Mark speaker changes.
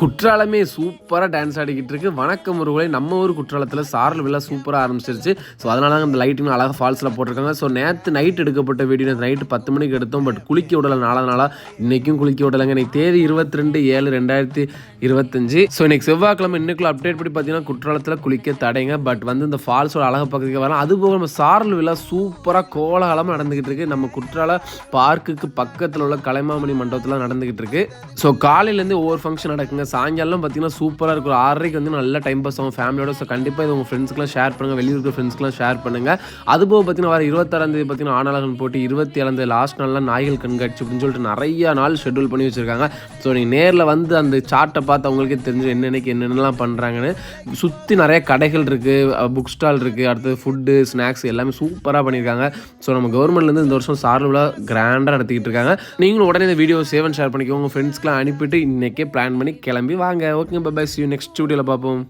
Speaker 1: குற்றாலமே சூப்பராக டான்ஸ் ஆடிக்கிட்டு இருக்கு. வணக்கம் ஒருவரை நம்ம ஊர் குற்றாலத்தில் சாரல் விழா சூப்பராக ஆரம்பிச்சிருச்சு. ஸோ அதனால தான் அந்த லைட்டிங் அழகாக ஃபால்ஸில் போட்டிருக்காங்க. ஸோ நேற்று நைட் எடுக்கப்பட்ட வீடியோ நைட்டு பத்து மணிக்கு எடுத்தோம். பட் குளிக்க விடலை நாளாக இன்றைக்கும் குளிக்க விடலைங்க. இன்னைக்கு தேதி இருபத்தி ரெண்டு ஏழு ரெண்டாயிரத்தி இருபத்தஞ்சு. ஸோ இன்றைக்கி செவ்வாய்க்கிழமை இன்னைக்குள்ள அப்டேட் படி பார்த்தீங்கன்னா குற்றாலத்தில் குளிக்க தடைங்க. பட் வந்து இந்த ஃபால்ஸோட அழகு பக்கத்துக்கு வரலாம். அது போக நம்ம சாரல் விழா சூப்பராக கோலாகலமாக நடந்துக்கிட்டு இருக்கு. நம்ம குற்றால பார்க்குக்கு பக்கத்தில் உள்ள கலைமாமணி மண்டபத்தில் நடந்துக்கிட்டு இருக்கு. ஸோ காலையிலேருந்து ஒவ்வொரு ஃபங்க்ஷன் நடக்குங்க. சாயங்காலம் பார்த்தீங்கன்னா சூப்பராக இருக்கும். ஒரு ஆறரைக்கு வந்து நல்லா டைம் பாஸ் ஆகும். ஃபேமிலியோட ஸோ கண்டிப்பாக இது உங்கள் ஃப்ரெண்ட்ஸ்க்குலாம் ஷேர் பண்ணுங்கள் வெளியூர் இருக்கிற ஃப்ரெண்ட்ஸ்க்குலாம் ஷேர் பண்ணுங்கள் அதுபோக பார்த்தீங்கன்னா வர இருபத்தாறாம் தேதி பார்த்தீங்கன்னா ஆனாலகன் போட்டு இருபத்தி ஏழாம் தேதி லாஸ்ட் நாள்லாம் நாய்கள் கண்காட்சி அப்படின்னு சொல்லிட்டு நிறைய நாள் ஷெட்யூல் பண்ணி வச்சுருக்காங்க. ஸோ நீங்கள் நேரில் வந்து அந்த சார்ட்டை பார்த்து அவங்களுக்கே தெரிஞ்சு என்னென்னக்கு என்னென்னலாம் பண்ணுறாங்கன்னு சுற்றி நிறைய கடைகள் இருக்குது புக் ஸ்டால் இருக்குது அடுத்தது ஃபுட்டு ஸ்நாக்ஸ் எல்லாமே சூப்பராக பண்ணியிருக்காங்க. ஸோ நம்ம கவர்மெண்ட்லேருந்து இந்த வருஷம் சார்பில் கிராண்டாக நடத்திக்கிட்டு இருக்காங்க. நீங்களும் உடனே இந்த வீடியோ சேவ் அண்ட் ஷேர் பண்ணிக்கோங்க. உங்கள் ஃப்ரெண்ட்ஸ்க்குலாம் அனுப்பிட்டு இன்றைக்கே பிளான் பண்ணி கிளம்பி கிளம்பி வாங்க. ஓகே பை சி நெக்ஸ்ட் ஸ்டூடியோவில் பார்ப்போம்.